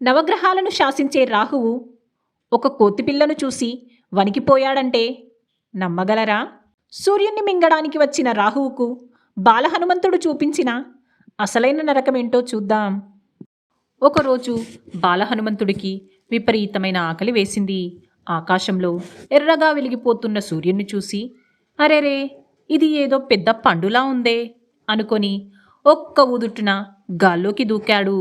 నవగ్రహాలను శాసించే రాహువు ఒక కోతిపిల్లను చూసి వణికిపోయాడంటే నమ్మగలరా? సూర్యుణ్ణి మింగడానికి వచ్చిన రాహువుకు బాలహనుమంతుడు చూపించిన అసలైన నరకమేంటో చూద్దాం. ఒకరోజు బాలహనుమంతుడికి విపరీతమైన ఆకలి వేసింది. ఆకాశంలో ఎర్రగా వెలిగిపోతున్న సూర్యుని చూసి అరెరే ఇది ఏదో పెద్ద పండులా ఉందే అనుకొని ఒక్క ఊదుట్టున గాల్లోకి దూకాడు.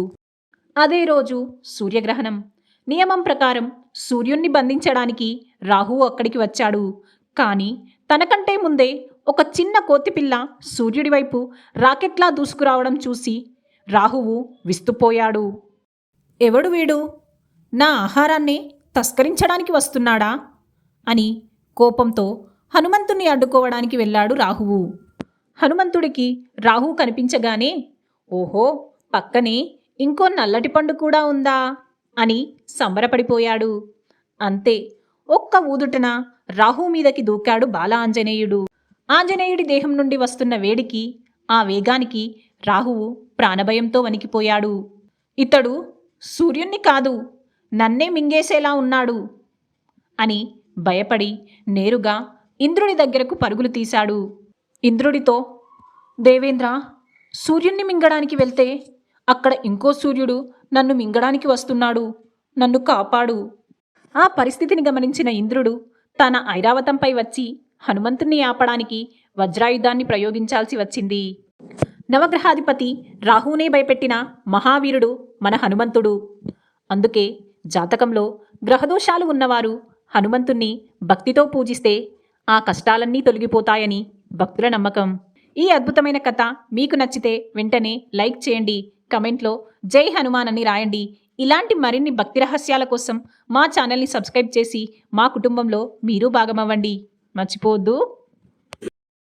అదే రోజు సూర్యగ్రహణం. నియమం ప్రకారం సూర్యుణ్ణి బంధించడానికి రాహువు అక్కడికి వచ్చాడు. కానీ తనకంటే ముందే ఒక చిన్న కోతిపిల్ల సూర్యుడి వైపు రాకెట్లా దూసుకురావడం చూసి రాహువు విస్తుపోయాడు. ఎవడు వీడు? నా ఆహారాన్ని తస్కరించడానికి వస్తున్నాడా? అని కోపంతో హనుమంతుణ్ణి అడ్డుకోవడానికి వెళ్ళాడు రాహువు. హనుమంతుడికి రాహువు కనిపించగానే ఓహో పక్కనే ఇంకో నల్లటి పండు కూడా ఉందా? అని సంబరపడిపోయాడు. అంతే ఒక్క ఊదుటన రాహు మీదకి దూకాడు బాల ఆంజనేయుడు ఆంజనేయుడి దేహం నుండి వస్తున్న వేడికి ఆ వేగానికి రాహువు ప్రాణభయంతో వణికిపోయాడు. ఇతడు సూర్యుణ్ణి కాదు నన్నే మింగేసేలా ఉన్నాడు అని భయపడి నేరుగా ఇంద్రుడి దగ్గరకు పరుగులు తీశాడు. ఇంద్రుడితో దేవేంద్ర సూర్యుణ్ణి మింగడానికి వెళ్తే అక్కడ ఇంకో సూర్యుడు నన్ను మింగడానికి వస్తున్నాడు. నన్ను కాపాడు. ఆ పరిస్థితిని గమనించిన ఇంద్రుడు తన ఐరావతంపై వచ్చి హనుమంతుణ్ణి ఆపడానికి వజ్రాయుధాన్ని ప్రయోగించాల్సి వచ్చింది. నవగ్రహాధిపతి రాహునే భయపెట్టిన మహావీరుడు మన హనుమంతుడు. అందుకే జాతకంలో గ్రహదోషాలు ఉన్నవారు హనుమంతుణ్ణి భక్తితో పూజిస్తే ఆ కష్టాలన్నీ తొలగిపోతాయని భక్తుల నమ్మకం. ఈ అద్భుతమైన కథ మీకు నచ్చితే వెంటనే లైక్ చేయండి. కమెంట్లో జై హనుమాన్ అని రాయండి. ఇలాంటి మరిన్ని భక్తి రహస్యాల కోసం మా ఛానల్ని సబ్స్క్రైబ్ చేసి మా కుటుంబంలో మీరు భాగమవ్వండి. మర్చిపోవద్దు.